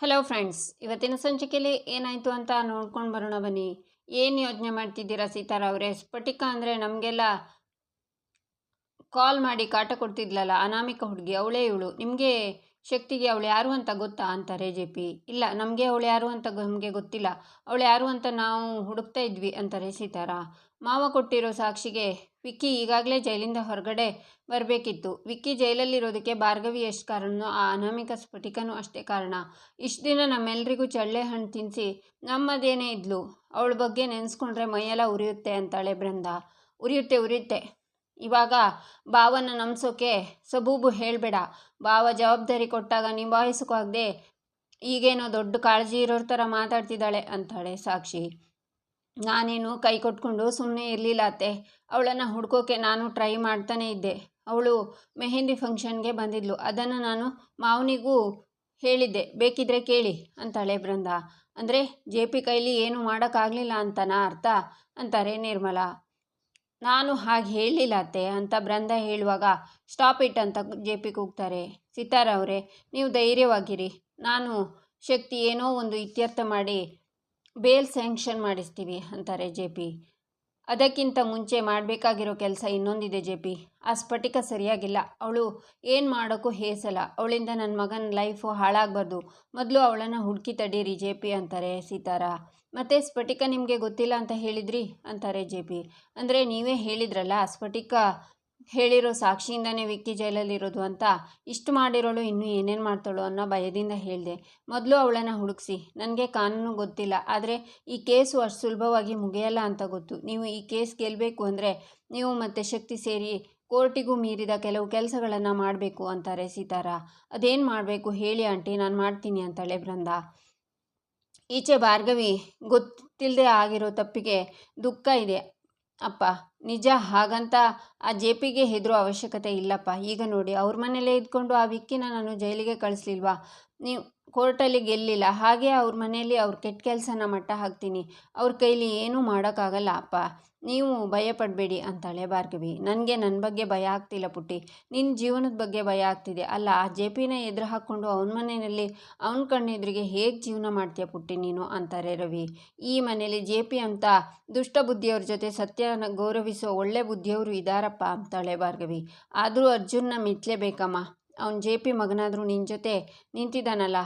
Hello friends ಇವತ್ತಿನ ಸಂಚಿಕೆಯಲ್ಲಿ ಏನಾಯಿತು ಅಂತ ನೋಡ್ಕೊಂಡು ಬರೋಣ ಬನ್ನಿ. ಏನು ಯೋಚನೆ ಮಾಡ್ತಿದ್ದೀರಾ ಸೀತಾರಾ ಅವರೇ? ಸ್ಫಟಿಕ ಅಂದರೆ ನಮಗೆಲ್ಲ ಕಾಲ್ ಮಾಡಿ ಕಾಟ ಕೊಡ್ತಿದ್ಲಲ್ಲ, ಅನಾಮಿಕ ಹುಡುಗಿ, ಅವಳೇ ಇವಳು. ನಿಮಗೆ ಶಕ್ತಿಗೆ ಅವಳು ಯಾರು ಅಂತ ಗೊತ್ತಾ ಅಂತಾರೆ ಜೆ ಪಿ ಇಲ್ಲ, ನಮಗೆ ಅವಳು ಯಾರು ಅಂತ ನಮಗೆ ಗೊತ್ತಿಲ್ಲ. ಅವಳು ಯಾರು ಅಂತ ನಾವು ಹುಡುಕ್ತಾ ಇದ್ವಿ ಅಂತಾರೆ ಸೀತಾರ. ಮಾವ ಕೊಟ್ಟಿರೋ ಸಾಕ್ಷಿಗೆ ವಿಕ್ಕಿ ಈಗಾಗಲೇ ಜೈಲಿಂದ ಹೊರಗಡೆ ಬರಬೇಕಿತ್ತು. ವಿಕ್ಕಿ ಜೈಲಲ್ಲಿರೋದಕ್ಕೆ ಭಾರ್ಗವಿ ಎಷ್ಟು ಕಾರಣನೋ, ಆ ಅನಾಮಿಕ ಸ್ಫಟಿಕನೂ ಅಷ್ಟೇ ಕಾರಣ. ಇಷ್ಟು ದಿನ ನಮ್ಮೆಲ್ರಿಗೂ ಚಳ್ಳೆ ಹಣ್ಣು ತಿನ್ನಿಸಿ ನಮ್ಮದೇನೇ ಇದ್ಲು? ಅವಳ ಬಗ್ಗೆ ನೆನೆಸ್ಕೊಂಡ್ರೆ ಮೈಯೆಲ್ಲ ಉರಿಯುತ್ತೆ ಅಂತಾಳೆ ಬೃಂದ. ಉರಿಯುತ್ತೆ ಉರಿಯುತ್ತೆ. ಇವಾಗ ಬಾವನ ನಂಬಿಸೋಕೆ ಸಬೂಬು ಹೇಳಬೇಡ. ಬಾವ ಜವಾಬ್ದಾರಿ ಕೊಟ್ಟಾಗ ನಿಭಾಯಿಸೋಕಾಗದೆ ಈಗೇನೋ ದೊಡ್ಡ ಕಾಳಜಿ ಇರೋರ ಥರ ಮಾತಾಡ್ತಿದ್ದಾಳೆ ಅಂತಾಳೆ ಸಾಕ್ಷಿ. ನಾನೇನು ಕೈ ಕೊಟ್ಕೊಂಡು ಸುಮ್ಮನೆ ಇರಲಿಲ್ಲ ಅತ್ತೆ. ಅವಳನ್ನು ಹುಡ್ಕೋಕೆ ನಾನು ಟ್ರೈ ಮಾಡ್ತಾನೇ ಇದ್ದೆ. ಅವಳು ಮೆಹೆಂದಿ ಫಂಕ್ಷನ್ಗೆ ಬಂದಿದ್ಲು. ಅದನ್ನು ನಾನು ಮಾವನಿಗೂ ಹೇಳಿದ್ದೆ. ಬೇಕಿದ್ರೆ ಕೇಳಿ ಅಂತಾಳೆ ಬೃಂದ. ಅಂದರೆ ಜೆ ಪಿ ಕೈಲಿ ಏನು ಮಾಡೋಕ್ಕಾಗಲಿಲ್ಲ ಅಂತನಾ ಅರ್ಥ? ಅಂತಾರೆ ನಿರ್ಮಲಾ. ನಾನು ಹಾಗೆ ಹೇಳಲಿಲ್ಲ ಅತ್ತೆ ಅಂತ ಬೃಂದ ಹೇಳುವಾಗ ಸ್ಟಾಪ್ ಇಟ್ ಅಂತ ಜೆ ಪಿ ಕೂಗ್ತಾರೆ. ಸಿತಾರ ಅವರೇ, ನೀವು ಧೈರ್ಯವಾಗಿರಿ. ನಾನು ಶಕ್ತಿ ಏನೋ ಒಂದು ಇತ್ಯರ್ಥ ಮಾಡಿ ಬೇಲ್ ಸ್ಯಾಂಕ್ಷನ್ ಮಾಡಿಸ್ತೀವಿ ಅಂತಾರೆ ಜೆ ಪಿ. ಅದಕ್ಕಿಂತ ಮುಂಚೆ ಮಾಡಬೇಕಾಗಿರೋ ಕೆಲಸ ಇನ್ನೊಂದಿದೆ ಜೆ ಪಿ. ಆ ಸ್ಫಟಿಕ ಸರಿಯಾಗಿಲ್ಲ. ಅವಳು ಏನು ಮಾಡೋಕ್ಕೂ ಹೇಸಲ್ಲ. ಅವಳಿಂದ ನನ್ನ ಮಗನ ಲೈಫು ಹಾಳಾಗಬಾರ್ದು. ಮೊದಲು ಅವಳನ್ನು ಹುಡುಕಿ ತಡೀರಿ ಜೆ ಪಿ ಅಂತಾರೆ ಸೀತಾರ. ಮತ್ತು ಸ್ಫಟಿಕ ನಿಮಗೆ ಗೊತ್ತಿಲ್ಲ ಅಂತ ಹೇಳಿದ್ರಿ? ಅಂತಾರೆ ಜೆ ಪಿ. ಅಂದರೆ ನೀವೇ ಹೇಳಿದ್ರಲ್ಲ ಸ್ಫಟಿಕ ಹೇಳಿರೋ ಸಾಕ್ಷಿಯಿಂದನೇ ವಿಕ್ಕಿ ಜೈಲಲ್ಲಿರೋದು ಅಂತ ಇಷ್ಟು ಮಾಡಿರೋಳು ಇನ್ನೂ ಏನೇನು ಮಾಡ್ತಾಳೋ ಅನ್ನೋ ಭಯದಿಂದ ಹೇಳಿದೆ. ಮೊದಲು ಅವಳನ್ನು ಹುಡುಕ್ಸಿ. ನನಗೆ ಕಾನೂನು ಗೊತ್ತಿಲ್ಲ. ಆದರೆ ಈ ಕೇಸು ಅಷ್ಟು ಸುಲಭವಾಗಿ ಮುಗಿಯಲ್ಲ ಅಂತ ಗೊತ್ತು. ನೀವು ಈ ಕೇಸ್ ಗೆಲ್ಲಬೇಕು ಅಂದರೆ ನೀವು ಮತ್ತೆ ಶಕ್ತಿ ಸೇರಿ ಕೋರ್ಟಿಗೂ ಮೀರಿದ ಕೆಲವು ಕೆಲಸಗಳನ್ನು ಮಾಡಬೇಕು ಅಂತಾರೆ ಸೀತಾರ. ಅದೇನು ಮಾಡಬೇಕು ಹೇಳಿ ಆಂಟಿ, ನಾನು ಮಾಡ್ತೀನಿ ಅಂತಾಳೆ ಬೃಂದ ಈಚೆ ಭಾರ್ಗವಿ ಗೊತ್ತಿಲ್ಲದೆ ಆಗಿರೋ ತಪ್ಪಿಗೆ ದುಃಖ ಇದೆ. ಅಪ್ಪ, ನಿಜ ಹಾಗಂತ ಆ ಜೆ ಪಿಗೆ ಹೆದರೋ ಅವಶ್ಯಕತೆ ಇಲ್ಲಪ್ಪ. ಈಗ ನೋಡಿ, ಅವ್ರ ಮನೇಲೇ ಇದ್ಕೊಂಡು ಆ ವಿಕ್ಕಿನ ನಾನು ಜೈಲಿಗೆ ಕಳಿಸ್ಲಿಲ್ವಾ? ನೀವು ಕೋರ್ಟಲ್ಲಿ ಗೆಲ್ಲಿಲ್ಲ. ಹಾಗೆ ಅವ್ರ ಮನೆಯಲ್ಲಿ ಅವ್ರ ಕೆಟ್ಟ ಕೆಲಸನ ಮಟ್ಟ ಹಾಕ್ತೀನಿ. ಅವ್ರ ಕೈಲಿ ಏನೂ ಮಾಡೋಕ್ಕಾಗಲ್ಲ, ಅಪ್ಪ. ನೀವು ಭಯ ಪಡಬೇಡಿ ಅಂತಾಳೆ ಭಾರ್ಗವಿ. ನನಗೆ ನನ್ನ ಬಗ್ಗೆ ಭಯ ಆಗ್ತಿಲ್ಲ ಪುಟ್ಟಿ. ನಿನ್ನ ಜೀವನದ ಬಗ್ಗೆ ಭಯ ಆಗ್ತಿದೆ. ಅಲ್ಲ, ಆ ಜೆ ಪಿನ ಎದುರು ಹಾಕ್ಕೊಂಡು ಅವನ ಮನೆಯಲ್ಲಿ ಅವನ ಕಣ್ಣೆದುರಿಗೆ ಹೇಗೆ ಜೀವನ ಮಾಡ್ತೀಯ ಪುಟ್ಟಿ ನೀನು? ಅಂತಾರೆ ರವಿ. ಈ ಮನೆಯಲ್ಲಿ ಜೆ ಪಿ ಅಂತ ದುಷ್ಟ ಬುದ್ಧಿಯವ್ರ ಜೊತೆ ಸತ್ಯನ ಗೌರವಿಸೋ ಒಳ್ಳೆ ಬುದ್ಧಿಯವರು ಇದ್ದಾರಪ್ಪ ಅಂತಾಳೆ ಭಾರ್ಗವಿ. ಆದರೂ ಅರ್ಜುನ್ನ ಮೆಚ್ಚಲೇಬೇಕಮ್ಮ ಅವನು ಜೆ ಪಿ ಮಗನಾದರೂ ನಿನ್ನ ಜೊತೆ ನಿಂತಿದ್ದಾನಲ್ಲ,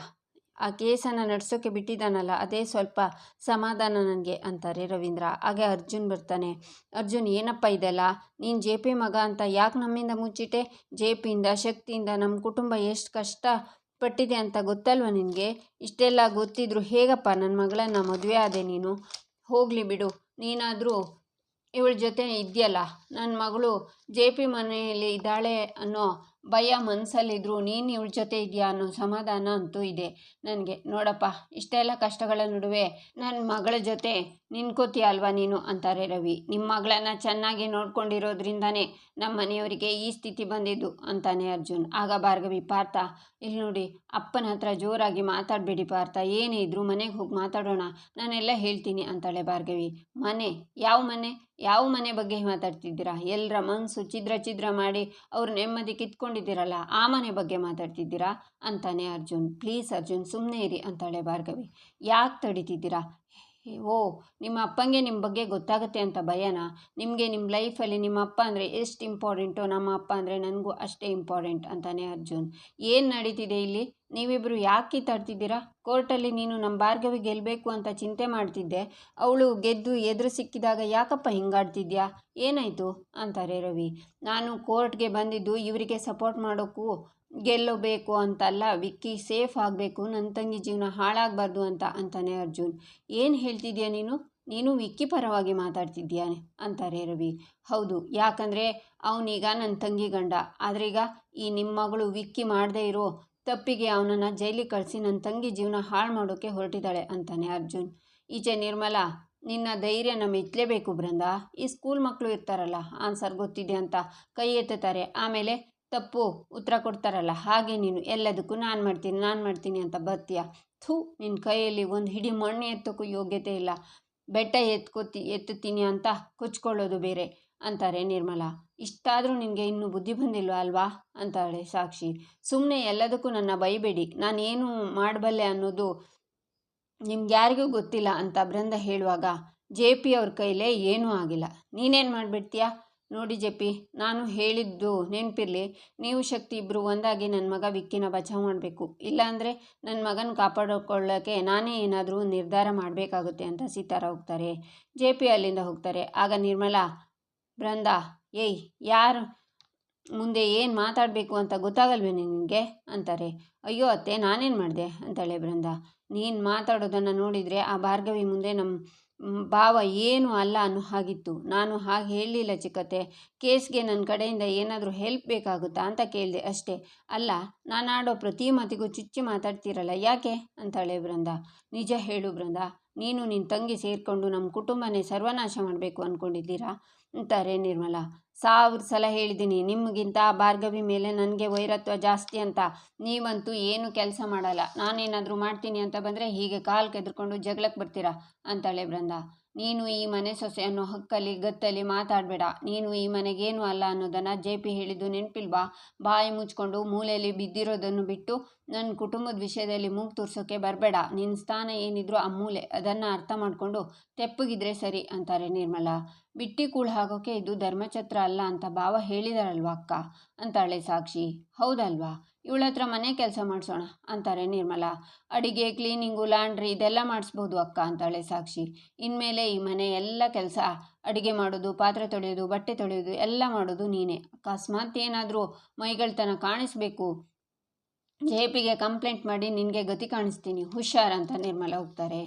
ಆ ಕೇಸನ್ನು ನಡೆಸೋಕ್ಕೆ ಬಿಟ್ಟಿದ್ದಾನಲ್ಲ, ಅದೇ ಸ್ವಲ್ಪ ಸಮಾಧಾನ ನನಗೆ, ಅಂತಾರೆ ರವೀಂದ್ರ. ಹಾಗೆ ಅರ್ಜುನ್ ಬರ್ತಾನೆ. ಅರ್ಜುನ್, ಏನಪ್ಪ ಇದೆಲ್ಲ? ನೀನು ಜೆ ಪಿ ಮಗ ಅಂತ ಯಾಕೆ ನಮ್ಮಿಂದ ಮುಚ್ಚಿಟ್ಟೆ? ಜೆ ಪಿಯಿಂದ, ಶಕ್ತಿಯಿಂದ ನಮ್ಮ ಕುಟುಂಬ ಎಷ್ಟು ಕಷ್ಟ ಪಟ್ಟಿದೆ ಅಂತ ಗೊತ್ತಲ್ವ ನಿನಗೆ? ಇಷ್ಟೆಲ್ಲ ಗೊತ್ತಿದ್ರು ಹೇಗಪ್ಪ ನನ್ನ ಮಗಳನ್ನು ಮದುವೆ ಆದೆ ನೀನು? ಹೋಗಲಿ ಬಿಡು. ನೀನಾದರೂ ಇವಳ ಜೊತೆ ಇದೆಯಲ್ಲ? ನನ್ನ ಮಗಳು ಜೆ ಪಿ ಮನೆಯಲ್ಲಿ ಇದ್ದಾಳೆ ಅನ್ನೋ ಭಯ ಮನಸ್ಸಲ್ಲಿದ್ರು ನೀನು ಇವಳ ಜೊತೆ ಇದೆಯಾ ಅನ್ನೋ ಸಮಾಧಾನ ಅಂತೂ ಇದೆ. ನನಗೆ, ನೋಡಪ್ಪ, ಇಷ್ಟೆಲ್ಲ ಕಷ್ಟಗಳ ನಡುವೆ ನನ್ನ ಮಗಳ ಜೊತೆ ನಿನ್ಕೋತೀಯ ಅಲ್ವಾ ನೀನು? ಅಂತಾರೆ ರವಿ. ನಿಮ್ಮ ಮಗಳನ್ನ ಚೆನ್ನಾಗಿ ನೋಡ್ಕೊಂಡಿರೋದ್ರಿಂದನೇ ನಮ್ಮ ಮನೆಯವರಿಗೆ ಈ ಸ್ಥಿತಿ ಬಂದಿದ್ದು, ಅಂತಾನೆ ಅರ್ಜುನ್. ಆಗ ಭಾರ್ಗವಿ, ಪಾರ್ಥ ಇಲ್ಲಿ ನೋಡಿ, ಅಪ್ಪನ ಹತ್ರ ಜೋರಾಗಿ ಮಾತಾಡಬೇಡಿ ಪಾರ್ಥ. ಏನೇ ಇದ್ರು ಮನೆಗೆ ಹೋಗಿ ಮಾತಾಡೋಣ. ನಾನೆಲ್ಲ ಹೇಳ್ತೀನಿ, ಅಂತಾಳೆ ಭಾರ್ಗವಿ. ಮನೆ? ಯಾವ ಮನೆ? ಯಾವ ಮನೆ ಬಗ್ಗೆ ಮಾತಾಡ್ತಿದ್ದೀರಾ? ಎಲ್ಲರ ಮನಸ್ಸು ಚಿದ್ರ ಚಿದ್ರ ಮಾಡಿ ಅವ್ರ ನೆಮ್ಮದಿ ಕಿತ್ಕೊಂಡಿದ್ದೀರಲ್ಲ, ಆ ಮನೆ ಬಗ್ಗೆ ಮಾತಾಡ್ತಿದ್ದೀರಾ? ಅಂತಾನೆ ಅರ್ಜುನ್. ಪ್ಲೀಸ್ ಅರ್ಜುನ್ ಸುಮ್ಮನೆ ಇರಿ, ಅಂತಾಳೆ ಭಾರ್ಗವಿ. ಯಾಕೆ ತಡಿತಿದ್ದೀರಾ? ಓ, ನಿಮ್ಮ ಅಪ್ಪಂಗೆ ನಿಮ್ಮ ಬಗ್ಗೆ ಗೊತ್ತಾಗುತ್ತೆ ಅಂತ ಭಯನಾ? ನಿಮಗೆ ನಿಮ್ಮ ಲೈಫಲ್ಲಿ ನಿಮ್ಮ ಅಪ್ಪ ಅಂದರೆ ಎಷ್ಟು ಇಂಪಾರ್ಟೆಂಟೋ? ನಮ್ಮ ಅಪ್ಪ ಅಂದರೆ ನನಗೂ ಅಷ್ಟೇ ಇಂಪಾರ್ಟೆಂಟ್ ಅಂತಾನೆ ಅರ್ಜುನ್. ಏನು ನಡೀತಿದೆ ಇಲ್ಲಿ? ನೀವಿಬ್ಬರು ಯಾಕೆ ಕಿತ್ತಾಡ್ತಿದ್ದೀರಾ? ಕೋರ್ಟಲ್ಲಿ ನೀನು ನಮ್ಮ ಭಾರ್ಗವಿ ಗೆಲ್ಲಬೇಕು ಅಂತ ಚಿಂತೆ ಮಾಡ್ತಿದ್ದೆ. ಅವಳು ಗೆದ್ದು ಎದುರು ಸಿಕ್ಕಿದಾಗ ಯಾಕಪ್ಪ ಹಿಂಗಾಡ್ತಿದ್ಯಾ? ಏನಾಯಿತು? ಅಂತಾರೆ ರವಿ. ನಾನು ಕೋರ್ಟ್ಗೆ ಬಂದಿದ್ದು ಇವರಿಗೆ ಸಪೋರ್ಟ್ ಮಾಡೋಕ್ಕೂ ಗೆಲ್ಲಬೇಕು ಅಂತಲ್ಲ, ವಿಕ್ಕಿ ಸೇಫ್ ಆಗಬೇಕು ನನ್ನ ತಂಗಿ ಜೀವನ ಹಾಳಾಗಬಾರ್ದು ಅಂತ ಅಂತಾನೆ ಅರ್ಜುನ್. ಏನು ಹೇಳ್ತಿದ್ಯಾ ನೀನು? ನೀನು ವಿಕ್ಕಿ ಪರವಾಗಿ ಮಾತಾಡ್ತಿದ್ಯಾ ಅಂತಾರೆ ರವಿ. ಹೌದು, ಯಾಕಂದರೆ ಅವನೀಗ ನನ್ನ ತಂಗಿ ಗಂಡ. ಆದ್ರೀಗ ಈ ನಿಮ್ಮ ಮಗಳು ವಿಕ್ಕಿ ಮಾಡದೇ ಇರೋ ತಪ್ಪಿಗೆ ಅವನನ್ನು ಜೈಲಿಗೆ ಕಳಿಸಿ ನನ್ನ ತಂಗಿ ಜೀವನ ಹಾಳು ಮಾಡೋಕ್ಕೆ ಹೊರಟಿದ್ದಾಳೆ ಅಂತಾನೆ ಅರ್ಜುನ್. ಈಚೆ ನಿರ್ಮಲಾ, ನಿನ್ನ ಧೈರ್ಯ ನಮ್ಮ ಇಟ್ಲೇಬೇಕು ಬೃಂದ. ಈ ಸ್ಕೂಲ್ ಮಕ್ಕಳು ಇರ್ತಾರಲ್ಲ, ಆನ್ಸರ್ ಗೊತ್ತಿದೆ ಅಂತ ಕೈ ಎತ್ತುತ್ತಾರೆ. ಆಮೇಲೆ ತಪ್ಪು ಉತ್ತರ ಕೊಡ್ತಾರಲ್ಲ, ಹಾಗೆ ನೀನು ಎಲ್ಲದಕ್ಕೂ ನಾನು ಮಾಡ್ತೀನಿ ನಾನು ಮಾಡ್ತೀನಿ ಅಂತ ಬರ್ತೀಯ. ಥೂ ನಿನ್ನ ಕೈಯಲ್ಲಿ ಒಂದು ಹಿಡಿ ಮಣ್ಣು ಎತ್ತೋಕ್ಕೂ ಯೋಗ್ಯತೆ ಇಲ್ಲ. ಬೆಟ್ಟ ಎತ್ಕೋತಿ, ಎತ್ತುತ್ತೀನಿ ಅಂತ ಕೊಚ್ಕೊಳ್ಳೋದು ಬೇರೆ, ಅಂತಾರೆ ನಿರ್ಮಲಾ. ಇಷ್ಟಾದರೂ ನಿನಗೆ ಇನ್ನೂ ಬುದ್ಧಿ ಬಂದಿಲ್ವಾ ಅಲ್ವಾ? ಅಂತಾಳೆ ಸಾಕ್ಷಿ. ಸುಮ್ಮನೆ ಎಲ್ಲದಕ್ಕೂ ನನ್ನ ಬೈಬೇಡಿ ನಾನೇನು ಮಾಡಬಲ್ಲೆ ಅನ್ನೋದು ನಿಮ್ಗೆ ಯಾರಿಗೂ ಗೊತ್ತಿಲ್ಲ ಅಂತ ಬೃಂದ ಹೇಳುವಾಗ, ಜೆ ಪಿ ಅವ್ರ ಕೈಲೇ ಏನೂ ಆಗಿಲ್ಲ. ನೀನೇನು ಮಾಡಿಬಿಡ್ತೀಯಾ? ನೋಡಿ ಜೆಪಿ, ನಾನು ಹೇಳಿದ್ದು ನೆನಪಿರಲಿ. ನೀವು ಶಕ್ತಿ ಇಬ್ಬರು ಒಂದಾಗಿ ನನ್ನ ಮಗ ವಿಕ್ಕಿನ ಬಚಾವ್ ಮಾಡಬೇಕು. ಇಲ್ಲಾಂದರೆ ನನ್ನ ಮಗನ ಕಾಪಾಡಿಕೊಳ್ಳೋಕ್ಕೆ ನಾನೇ ಏನಾದರೂ ನಿರ್ಧಾರ ಮಾಡಬೇಕಾಗುತ್ತೆ ಅಂತ ಸೀತಾರ ಹೋಗ್ತಾರೆ. ಜೆ ಪಿ ಅಲ್ಲಿಂದ ಹೋಗ್ತಾರೆ. ಆಗ ನಿರ್ಮಲಾ, ಬೃಂದ, ಏಯ್, ಯಾರು ಮುಂದೆ ಏನು ಮಾತಾಡಬೇಕು ಅಂತ ಗೊತ್ತಾಗಲ್ವೇ ನಿನಗೆ? ಅಂತಾರೆ. ಅಯ್ಯೋ ಅತ್ತೆ, ನಾನೇನು ಮಾಡಿದೆ? ಅಂತಾಳೆ ಬೃಂದ. ನೀನು ಮಾತಾಡೋದನ್ನು ನೋಡಿದರೆ ಆ ಭಾರ್ಗವಿ ಮುಂದೆ ನಮ್ಮ ಭಾವ ಏನು ಅಲ್ಲ ಅನ್ನೋ ಹಾಗಿತ್ತು. ನಾನು ಹಾಗೆ ಹೇಳಲಿಲ್ಲ ಚಿಕ್ಕತ್ತೆ. ಕೇಸ್ಗೆ ನನ್ನ ಕಡೆಯಿಂದ ಏನಾದರೂ ಹೆಲ್ಪ್ ಬೇಕಾಗುತ್ತಾ ಅಂತ ಕೇಳಿದೆ ಅಷ್ಟೇ. ಅಲ್ಲ, ನಾನು ಆಡೋ ಪ್ರತಿ ಮಾತಿಗೂ ಚುಚ್ಚಿ ಮಾತಾಡ್ತೀರಲ್ಲ, ಯಾಕೆ? ಅಂತಾಳೆ ಬೃಂದ ನಿಜ ಹೇಳು ಬೃಂದ ನೀನು ನಿನ್ನ ತಂಗಿ ಸೇರಿಕೊಂಡು ನಮ್ಮ ಕುಟುಂಬನೇ ಸರ್ವನಾಶ ಮಾಡಬೇಕು ಅಂದ್ಕೊಂಡಿದ್ದೀರಾ ಅಂತಾರೆ ನಿರ್ಮಲಾ. ಸಾವಿರ ಸಲ ಹೇಳಿದ್ದೀನಿ, ನಿಮಗಿಂತ ಭಾರ್ಗವಿ ಮೇಲೆ ನನಗೆ ವೈರತ್ವ ಜಾಸ್ತಿ ಅಂತ. ನೀವಂತೂ ಏನು ಕೆಲಸ ಮಾಡಲ್ಲ. ನಾನೇನಾದರೂ ಮಾಡ್ತೀನಿ ಅಂತ ಬಂದರೆ ಹೀಗೆ ಕಾಲು ಕೆದ್ರಕೊಂಡು ಜಗಳಕ್ಕೆ ಬರ್ತೀರಾ? ಅಂತಾಳೆ ಬೃಂದ ನೀನು ಈ ಮನೆ ಸೊಸೆಯನ್ನು ಹಕ್ಕಲಿ ಗತ್ತಲ್ಲಿ ಮಾತಾಡಬೇಡ. ನೀನು ಈ ಮನೆಗೇನು ಅಲ್ಲ ಅನ್ನೋದನ್ನು ಜೆ ಪಿ ಹೇಳಿದ್ದು ನೆನಪಿಲ್ವಾ? ಬಾಯಿ ಮುಚ್ಕೊಂಡು ಮೂಲೆಯಲ್ಲಿ ಬಿದ್ದಿರೋದನ್ನು ಬಿಟ್ಟು ನನ್ನ ಕುಟುಂಬದ ವಿಷಯದಲ್ಲಿ ಮೂಗು ತೋರ್ಸೋಕ್ಕೆ ಬರಬೇಡ. ನಿನ್ನ ಸ್ಥಾನ ಏನಿದ್ರು ಆ ಮೂಲೆ, ಅದನ್ನು ಅರ್ಥ ಮಾಡಿಕೊಂಡು ತೆಪ್ಪಗಿದ್ರೆ ಸರಿ ಅಂತಾರೆ ನಿರ್ಮಲಾ. ಬಿಟ್ಟಿ ಕೂಳ್ ಹಾಕೋಕೆ ಇದು ಧರ್ಮಛತ್ರ ಅಲ್ಲ ಅಂತ ಭಾವ ಹೇಳಿದಾರಲ್ವಾ ಅಕ್ಕ? ಅಂತಾಳೆ ಸಾಕ್ಷಿ. ಹೌದಲ್ವಾ? ಇವಳ ಮನೆ ಕೆಲಸ ಮಾಡಿಸೋಣ ಅಂತಾರೆ ನಿರ್ಮಲಾ. ಅಡಿಗೆ, ಕ್ಲೀನಿಂಗು, ಲಾಂಡ್ರಿ ಇದೆಲ್ಲ ಮಾಡಿಸ್ಬೋದು ಅಕ್ಕ ಅಂತಾಳೆ ಸಾಕ್ಷಿ. ಇನ್ಮೇಲೆ ಈ ಮನೆ ಎಲ್ಲ ಕೆಲಸ. ಅಡಿಗೆ ಮಾಡೋದು, ಪಾತ್ರೆ ತೊಳೆಯೋದು, ಬಟ್ಟೆ ತೊಳೆಯೋದು ಎಲ್ಲ ಮಾಡೋದು ನೀನೇ. ಅಕಸ್ಮಾತ್ ಏನಾದರೂ ಮೈಗಳ್ತನ ಕಾಣಿಸ್ಬೇಕು. ಜೆ ಪಿಗೆ ಕಂಪ್ಲೇಂಟ್ ಮಾಡಿ ನಿನಗೆ ಗತಿ ಕಾಣಿಸ್ತೀನಿ, ಹುಷಾರ್ ಅಂತ ನಿರ್ಮಲ ಹೋಗ್ತಾರೆ.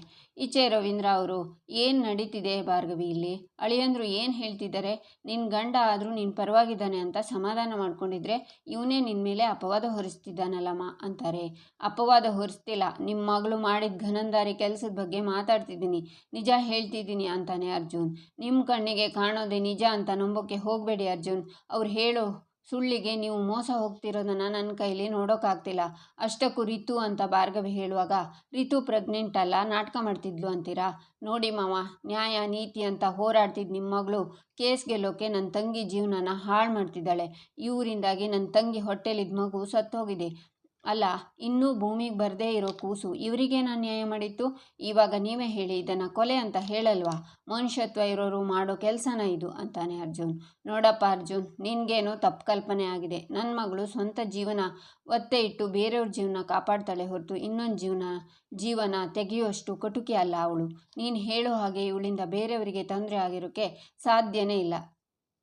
ಈಚೆ ರವೀಂದ್ರ ಅವರು, ಏನು ನಡೀತಿದೆ ಭಾರ್ಗವಿ ಇಲ್ಲಿ? ಅಳಿಯಂದ್ರು ಏನು ಹೇಳ್ತಿದ್ದಾರೆ? ನಿನ್ನ ಗಂಡ ಆದರೂ ನೀನು ಪರವಾಗಿದ್ದಾನೆ ಅಂತ ಸಮಾಧಾನ ಮಾಡ್ಕೊಂಡಿದ್ರೆ ಇವನೇ ನಿನ್ನ ಮೇಲೆ ಅಪವಾದ ಹೊರಿಸ್ತಿದ್ದಾನಲ್ಲಮ್ಮ ಅಂತಾರೆ. ಅಪವಾದ ಹೊರಿಸ್ತಿಲ್ಲ ನಿಮ್ಮ ಮಗಳು ಮಾಡಿದ ಘನಂದಾರಿ ಕೆಲಸದ ಬಗ್ಗೆ ಮಾತಾಡ್ತಿದ್ದೀನಿ, ನಿಜ ಹೇಳ್ತಿದ್ದೀನಿ ಅಂತಾನೆ ಅರ್ಜುನ್. ನಿಮ್ಮ ಕಣ್ಣಿಗೆ ಕಾಣೋದೇ ನಿಜ ಅಂತ ನಂಬೋಕ್ಕೆ ಹೋಗಬೇಡಿ ಅರ್ಜುನ್. ಅವ್ರು ಹೇಳೋ ಸುಳ್ಳಿಗೆ ನೀವು ಮೋಸ ಹೋಗ್ತಿರೋದನ್ನು ನನ್ನ ಕೈಲಿ ನೋಡೋಕ್ಕಾಗ್ತಿಲ್ಲ ಅಷ್ಟಕ್ಕೂ ರಿತು ಅಂತ ಭಾರ್ಗವಿ ಹೇಳುವಾಗ, ರಿತು ಪ್ರೆಗ್ನೆಂಟ್ ಅಲ್ಲ, ನಾಟಕ ಮಾಡ್ತಿದ್ಲು ಅಂತೀರಾ? ನೋಡಿ ಮಾವ, ನ್ಯಾಯ, ನೀತಿ ಅಂತ ಹೋರಾಡ್ತಿದ್ದ ನಿಮ್ಮ ಮಗಳು ಕೇಸ್ ಗೆಲ್ಲೋಕೆ ನನ್ನ ತಂಗಿ ಜೀವನನ ಹಾಳು ಮಾಡ್ತಿದ್ದಾಳೆ. ಇವರಿಂದಾಗಿ ನನ್ನ ತಂಗಿ ಹೊಟ್ಟೆಲಿದ್ದ ಮಗು ಸತ್ತೋಗಿದೆ. ಅಲ್ಲ, ಇನ್ನೂ ಭೂಮಿಗೆ ಬರದೇ ಇರೋ ಕೂಸು ಇವರಿಗೆ ನಾನು ನ್ಯಾಯ ಮಾಡಿತ್ತು ಇವಾಗ ನೀವೇ ಹೇಳಿ ಇದನ್ನು ಕೊಲೆ ಅಂತ ಹೇಳಲ್ವಾ? ಮನುಷ್ಯತ್ವ ಇರೋರು ಮಾಡೋ ಕೆಲಸನ ಇದು ಅಂತಾನೆ ಅರ್ಜುನ್. ನೋಡಪ್ಪ ಅರ್ಜುನ್, ನಿನಗೇನೋ ತಪ್ಪು ಕಲ್ಪನೆ ಆಗಿದೆ. ನನ್ನ ಮಗಳು ಸ್ವಂತ ಜೀವನ ಒತ್ತೆ ಇಟ್ಟು ಬೇರೆಯವ್ರ ಜೀವನ ಕಾಪಾಡ್ತಾಳೆ ಹೊರತು ಇನ್ನೊಂದು ಜೀವನ ಜೀವನ ತೆಗೆಯುವಷ್ಟು ಕಟುಕಿ ಅಲ್ಲ ಅವಳು. ನೀನು ಹೇಳೋ ಹಾಗೆ ಇವಳಿಂದ ಬೇರೆಯವರಿಗೆ ತೊಂದರೆ ಆಗಿರೋಕ್ಕೆ ಸಾಧ್ಯನೇ ಇಲ್ಲ.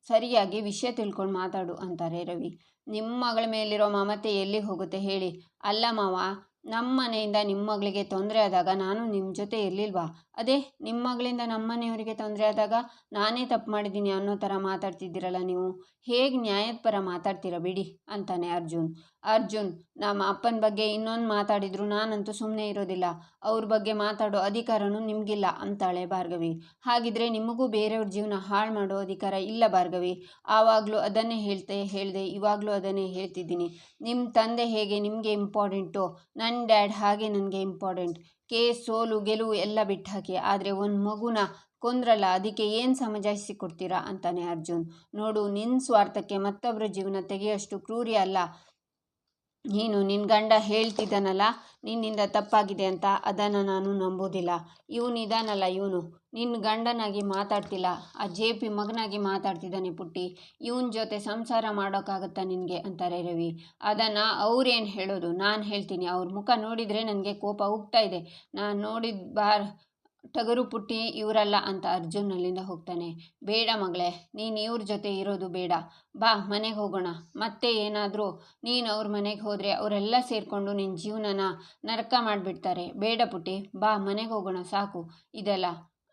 ಸರಿಯಾಗಿ ವಿಷಯ ತಿಳ್ಕೊಂಡು ಮಾತಾಡು ಅಂತಾರೆ ರವಿ. ನಿಮ್ಮ ಮಗಳ ಮೇಲಿರೋ ಮಮತೆ ಎಲ್ಲಿಗೆ ಹೋಗುತ್ತೆ ಹೇಳಿ. ಅಲ್ಲ ಮಾವ ನಮ್ಮ ಮನೆಯಿಂದ ನಿಮ್ಮ ಮಗಳಿಗೆ ತೊಂದರೆ ಆದಾಗ ನಾನು ನಿಮ್ಮ ಜೊತೆ ಇರಲಿಲ್ವಾ? ಅದೇ ನಿಮ್ಮ ಮಗಳಿಂದ ನಮ್ಮ ಮನೆಯವರಿಗೆ ತೊಂದರೆ ಆದಾಗ ನಾನೇ ತಪ್ಪು ಮಾಡಿದ್ದೀನಿ ಅನ್ನೋ ಥರ ಮಾತಾಡ್ತಿದ್ದೀರಲ್ಲ ನೀವು. ಹೇಗೆ ನ್ಯಾಯದ ಪರ ಮಾತಾಡ್ತೀರ ಬಿಡಿ, ಅಂತಾನೆ ಅರ್ಜುನ್. ಅರ್ಜುನ್, ನಮ್ಮ ಅಪ್ಪನ ಬಗ್ಗೆ ಇನ್ನೊಂದು ಮಾತಾಡಿದ್ರು ನಾನಂತೂ ಸುಮ್ಮನೆ ಇರೋದಿಲ್ಲ. ಅವ್ರ ಬಗ್ಗೆ ಮಾತಾಡೋ ಅಧಿಕಾರನೂ ನಿಮಗಿಲ್ಲ, ಅಂತಾಳೆ ಭಾರ್ಗವಿ. ಹಾಗಿದ್ರೆ ನಿಮಗೂ ಬೇರೆಯವ್ರ ಜೀವನ ಹಾಳು ಮಾಡೋ ಅಧಿಕಾರ ಇಲ್ಲ ಭಾರ್ಗವಿ. ಆವಾಗಲೂ ಅದನ್ನೇ ಹೇಳ್ತೆ, ಹೇಳಿದೆ, ಇವಾಗಲೂ ಅದನ್ನೇ ಹೇಳ್ತಿದ್ದೀನಿ. ನಿಮ್ಮ ತಂದೆ ಹೇಗೆ ನಿಮಗೆ ಇಂಪಾರ್ಟೆಂಟು ನನ್ನ ಡ್ಯಾಡ್ ಹಾಗೆ ನನಗೆ ಇಂಪಾರ್ಟೆಂಟ್ ಕೇಸ್ ಸೋಲು, ಗೆಲುವು ಎಲ್ಲ ಬಿಟ್ಟು ಹಾಕಿ. ಆದರೆ ಒಂದು ಮಗುನ ಕೊಂದ್ರಲ್ಲ, ಅದಕ್ಕೆ ಏನು ಸಮಜಾಯಿಸಿ ಕೊಡ್ತೀರಾ ಅಂತಾನೆ ಅರ್ಜುನ್. ನೋಡು ನಿನ್ನ ಸ್ವಾರ್ಥಕ್ಕೆ ಮತ್ತೊಬ್ಬರ ಜೀವನ ತೆಗೆಯೋಷ್ಟು ಕ್ರೂರಿ ಅಲ್ಲ. ನೀನು ನಿನ್ನ ಗಂಡ ಹೇಳ್ತಿದ್ದಾನಲ್ಲ, ನಿನ್ನಿಂದ ತಪ್ಪಾಗಿದೆ ಅಂತ ಅದನ್ನು ನಾನು ನಂಬೋದಿಲ್ಲ. ಇವನಿದಾನಲ್ಲ ಇವನು. ನಿನ್ನ ಗಂಡನಾಗಿ ಮಾತಾಡ್ತಿಲ್ಲ. ಆ ಜೆ ಪಿ ಮಗನಾಗಿ ಮಾತಾಡ್ತಿದ್ದಾನೆ ಪುಟ್ಟಿ. ಇವನ ಜೊತೆ ಸಂಸಾರ ಮಾಡೋಕ್ಕಾಗತ್ತಾ ನಿನಗೆ? ಅಂತಾರೆ ರವಿ. ಅದನ್ನು ಅವ್ರೇನು ಹೇಳೋದು? ನಾನು ಹೇಳ್ತೀನಿ. ಅವ್ರ ಮುಖ ನೋಡಿದರೆ ನನಗೆ ಕೋಪ ಉಗ್ತಾ ಇದೆ. ನಾನು ನೋಡಿದ ಬಾರ್ ಟಗರು ಪುಟ್ಟಿ ಇವರಲ್ಲ ಅಂತ ಅರ್ಜುನ್ ಅಲ್ಲಿಂದ ಹೋಗ್ತಾನೆ. ಬೇಡ ಮಗಳೇ, ನೀನು ಇವ್ರ ಜೊತೆ ಇರೋದು ಬೇಡ. ಬಾ, ಮನೆಗೆ ಹೋಗೋಣ. ಮತ್ತೆ ಏನಾದರೂ ನೀನು ಅವ್ರ ಮನೆಗೆ ಹೋದರೆ ಅವರೆಲ್ಲ ಸೇರಿಕೊಂಡು ನಿನ್ನ ಜೀವನನ ನರಕ ಮಾಡಿಬಿಡ್ತಾರೆ. ಬೇಡ ಪುಟ್ಟಿ, ಬಾ, ಮನೆಗೆ ಹೋಗೋಣ, ಸಾಕು. ಇದೆಲ್ಲ,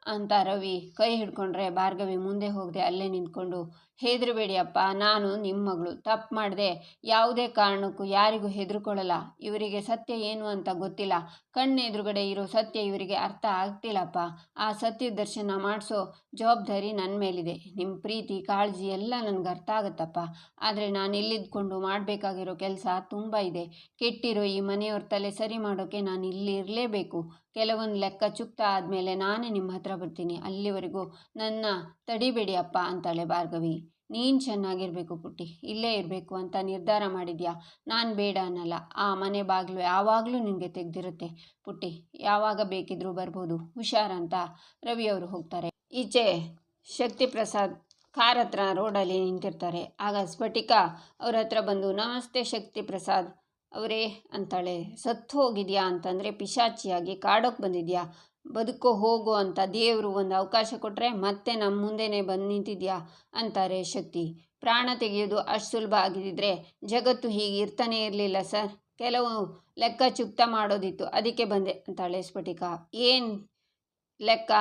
ಅಂತ ರವಿ ಕೈ ಹಿಡ್ಕೊಂಡ್ರೆ ಭಾರ್ಗವಿ ಮುಂದೆ ಹೋಗದೆ ಅಲ್ಲೇ ನಿಂತ್ಕೊಂಡು ಹೆದರಬೇಡಿ ಅಪ್ಪ ನಾನು ನಿಮ್ಮ ಮಗಳು. ತಪ್ಪು ಮಾಡಿದೆ. ಯಾವುದೇ ಕಾರಣಕ್ಕೂ ಯಾರಿಗೂ ಹೆದರ್ಕೊಳ್ಳಲ್ಲ. ಇವರಿಗೆ ಸತ್ಯ ಏನು ಅಂತ ಗೊತ್ತಿಲ್ಲ. ಕಣ್ಣು ಎದುರುಗಡೆ ಇರೋ ಸತ್ಯ ಇವರಿಗೆ ಅರ್ಥ ಆಗ್ತಿಲ್ಲಪ್ಪ. ಆ ಸತ್ಯ ದರ್ಶನ ಮಾಡಿಸೋ ಜವಾಬ್ದಾರಿ ನನ್ನ ಮೇಲಿದೆ. ನಿಮ್ಮ ಪ್ರೀತಿ, ಕಾಳಜಿ ಎಲ್ಲ ನನಗೆ ಅರ್ಥ ಆಗುತ್ತಪ್ಪ. ಆದರೆ ನಾನು ಇಲ್ಲಿದ್ಕೊಂಡು ಮಾಡಬೇಕಾಗಿರೋ ಕೆಲಸ ತುಂಬ ಇದೆ. ಕೆಟ್ಟಿರೋ ಈ ಮನೆಯವ್ರ ತಲೆ ಸರಿ ಮಾಡೋಕ್ಕೆ ನಾನು ಇಲ್ಲಿ ಇರಲೇಬೇಕು ಕೆಲವೊಂದು ಲೆಕ್ಕ ಚುಕ್ತ ಆದಮೇಲೆ ನಾನೇ ನಿಮ್ಮ ಹತ್ರ ಬರ್ತೀನಿ. ಅಲ್ಲಿವರೆಗೂ ನನ್ನ ತಡಿಬೇಡಿ ಅಪ್ಪ ಅಂತಾಳೆ ಭಾರ್ಗವಿ. ನೀನು ಚೆನ್ನಾಗಿರಬೇಕು ಪುಟ್ಟಿ, ಇಲ್ಲೇ ಇರಬೇಕು ಅಂತ ನಿರ್ಧಾರ ಮಾಡಿದ್ಯಾ? ನಾನು ಬೇಡ ಅನ್ನಲ್ಲ. ಆ ಮನೆ ಬಾಗಿಲು ಯಾವಾಗಲೂ ನಿನಗೆ ತೆಗೆದಿರುತ್ತೆ. ಪುಟ್ಟಿ, ಯಾವಾಗ ಬೇಕಿದ್ರೂ ಬರ್ಬೋದು. ಹುಷಾರಂತ ರವಿಯವರು ಹೋಗ್ತಾರೆ. ಈಚೆ ಶಕ್ತಿ ಪ್ರಸಾದ್ ಕಾರ್ ಹತ್ರ ರೋಡಲ್ಲಿ ನಿಂತಿರ್ತಾರೆ. ಆಗ ಸ್ಫಟಿಕ ಅವ್ರ ಹತ್ರ ಬಂದು, ನಮಸ್ತೆ ಶಕ್ತಿ ಪ್ರಸಾದ್ ಅವರೇ ಅಂತಾಳೆ. ಸತ್ತು ಹೋಗಿದ್ಯಾ ಅಂತಂದರೆ ಪಿಶಾಚಿಯಾಗಿ ಕಾಡೋಕ್ಕೆ ಬಂದಿದ್ಯಾ? ಬದುಕೋ, ಹೋಗೋ ಅಂತ ದೇವರು ಒಂದು ಅವಕಾಶ ಕೊಟ್ಟರೆ ಮತ್ತೆ ನಮ್ಮ ಮುಂದೆನೇ ಬಂದು ನಿಂತಿದ್ಯಾ? ಅಂತಾರೆ ಶಕ್ತಿ. ಪ್ರಾಣ ತೆಗೆಯೋದು ಅಷ್ಟು ಸುಲಭ ಆಗಿದ್ದರೆ ಜಗತ್ತು ಹೀಗೆ ಇರ್ತಾನೆ ಇರಲಿಲ್ಲ ಸರ್. ಕೆಲವು ಲೆಕ್ಕ ಚುಕ್ತ ಮಾಡೋದಿತ್ತು. ಅದಕ್ಕೆ ಬಂದೆ, ಅಂತಾಳೆ ಸ್ಫಟಿಕ. ಏನು ಲೆಕ್ಕ?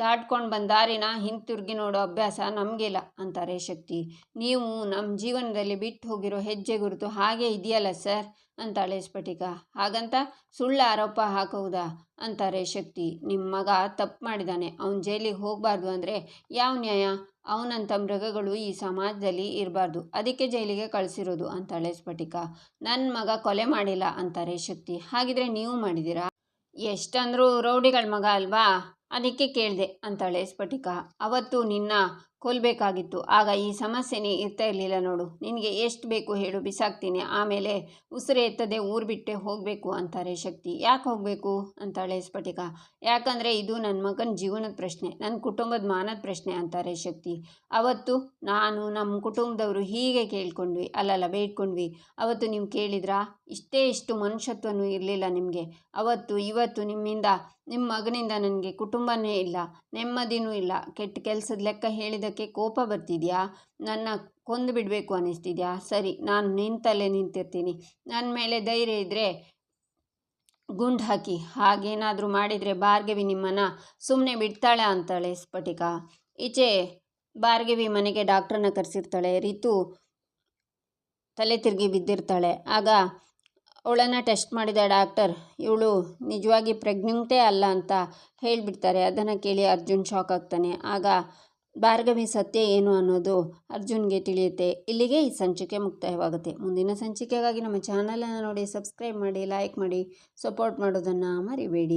ದಾಟ್ಕೊಂಡು ಬಂದ ದಾರಿನ ಹಿಂತಿರುಗಿ ನೋಡೋ ಅಭ್ಯಾಸ ನಮಗಿಲ್ಲ, ಅಂತಾರೆ ಶಕ್ತಿ. ನೀವು ನಮ್ಮ ಜೀವನದಲ್ಲಿ ಬಿಟ್ಟು ಹೋಗಿರೋ ಹೆಜ್ಜೆ ಗುರುತು ಹಾಗೆ ಇದೆಯಲ್ಲ ಸರ್? ಅಂತಾಳೆ ಸ್ಫಟಿಕ. ಹಾಗಂತ ಸುಳ್ಳು ಆರೋಪ ಹಾಕೋದಾ ಅಂತಾರೆ ಶಕ್ತಿ. ನಿಮ್ಮ ಮಗ ತಪ್ಪು ಮಾಡಿದ್ದಾನೆ ಅವನ ಜೈಲಿಗೆ ಹೋಗಬಾರ್ದು ಅಂದರೆ ಯಾವ ನ್ಯಾಯ? ಅವನಂಥ ಮೃಗಗಳು ಈ ಸಮಾಜದಲ್ಲಿ ಇರಬಾರ್ದು. ಅದಕ್ಕೆ ಜೈಲಿಗೆ ಕಳಿಸಿರೋದು, ಅಂತಾಳೆ ಸ್ಫಟಿಕ. ನನ್ನ ಮಗ ಕೊಲೆ ಮಾಡಿಲ್ಲ, ಅಂತಾರೆ ಶಕ್ತಿ. ಹಾಗಿದ್ರೆ ನೀವು ಮಾಡಿದ್ದೀರಾ ಎಷ್ಟಂದರೂ ರೌಡಿಗಳ ಮಗ ಅಲ್ವಾ? ಅದಕ್ಕೆ ಕೇಳಿದೆ ಅಂತಾಳೆ ಸ್ಫಟಿಕ ಅವತ್ತು ನಿನ್ನ ಕೊಲ್ಲಬೇಕಾಗಿತ್ತು ಆಗ ಈ ಸಮಸ್ಯೆನೇ ಇರ್ತಾ ಇರಲಿಲ್ಲ ನೋಡು. ನಿನಗೆ ಎಷ್ಟು ಬೇಕು ಹೇಳು, ಬಿಸಾಕ್ತೀನಿ. ಆಮೇಲೆ ಉಸಿರು ಎತ್ತದೆ ಊರು ಬಿಟ್ಟೆ ಹೋಗಬೇಕು ಅಂತಾರೆ ಶಕ್ತಿ. ಯಾಕೆ ಹೋಗಬೇಕು? ಅಂತಾಳೆ ಸ್ಫಟಿಕ. ಯಾಕಂದರೆ ಇದು ನನ್ನ ಮಗನ ಜೀವನದ ಪ್ರಶ್ನೆ ನನ್ನ ಕುಟುಂಬದ ಮಾನದ ಪ್ರಶ್ನೆ ಅಂತಾರೆ ಶಕ್ತಿ. ಅವತ್ತು ನಾನು ನಮ್ಮ ಕುಟುಂಬದವರು ಹೀಗೆ ಕೇಳ್ಕೊಂಡ್ವಿ. ಅಲ್ಲಲ್ಲ, ಬೇಡ್ಕೊಂಡ್ವಿ. ಅವತ್ತು ನೀವು ಕೇಳಿದ್ರಾ? ಇಷ್ಟೇ ಇಷ್ಟು ಮನುಷ್ಯತ್ವನೂ ಇರಲಿಲ್ಲ ನಿಮಗೆ. ಅವತ್ತು, ಇವತ್ತು ನಿಮ್ಮಿಂದ ನಿಮ್ಮ ಮಗನಿಂದ ನನಗೆ ಕುಟುಂಬನೇ ಇಲ್ಲ, ನೆಮ್ಮದಿನೂ ಇಲ್ಲ. ಕೆಟ್ಟ ಕೆಲಸದ ಲೆಕ್ಕ ಹೇಳಿದ್ದಕ್ಕೆ ಕೋಪ ಬರ್ತಿದೆಯಾ? ನನ್ನ ಕೊಂದು ಬಿಡಬೇಕು ಅನ್ನಿಸ್ತಿದ್ಯಾ? ಸರಿ, ನಾನು ನಿಂತಲ್ಲೇ ನಿಂತಿರ್ತೀನಿ. ನನ್ನ ಮೇಲೆ ಧೈರ್ಯ ಇದ್ದರೆ ಗುಂಡು ಹಾಕಿ. ಹಾಗೇನಾದರೂ ಮಾಡಿದರೆ ಭಾರ್ಗವಿ ನಿಮ್ಮನ್ನು ಸುಮ್ಮನೆ ಬಿಡ್ತಾಳೆ ಅಂತಾಳೆ ಸ್ಫಟಿಕ. ಈಚೆ ಭಾರ್ಗವಿ ಮನೆಗೆ ಡಾಕ್ಟ್ರನ್ನ ಕರೆಸಿರ್ತಾಳೆ. ರಿತು ತಲೆ ತಿರುಗಿ ಬಿದ್ದಿರ್ತಾಳೆ. ಆಗ ಅವಳನ್ನು ಟೆಸ್ಟ್ ಮಾಡಿದ ಡಾಕ್ಟರ್, ಇವಳು ನಿಜವಾಗಿ ಪ್ರೆಗ್ನೆಂಟೇ ಅಲ್ಲ ಅಂತ ಹೇಳಿಬಿಡ್ತಾರೆ. ಅದನ್ನು ಕೇಳಿ ಅರ್ಜುನ್ ಶಾಕ್ ಆಗ್ತಾನೆ. ಆಗ ಭಾರ್ಗವಿ ಸತ್ಯ ಏನು ಅನ್ನೋದು ಅರ್ಜುನ್ಗೆ ತಿಳಿಯುತ್ತೆ. ಇಲ್ಲಿಗೆ ಈ ಸಂಚಿಕೆ ಮುಕ್ತಾಯವಾಗುತ್ತೆ. ಮುಂದಿನ ಸಂಚಿಕೆಗಾಗಿ ನಮ್ಮ ಚಾನಲನ್ನು ನೋಡಿ, ಸಬ್ಸ್ಕ್ರೈಬ್ ಮಾಡಿ, ಲೈಕ್ ಮಾಡಿ, ಸಪೋರ್ಟ್ ಮಾಡೋದನ್ನು ಮರಿಬೇಡಿ.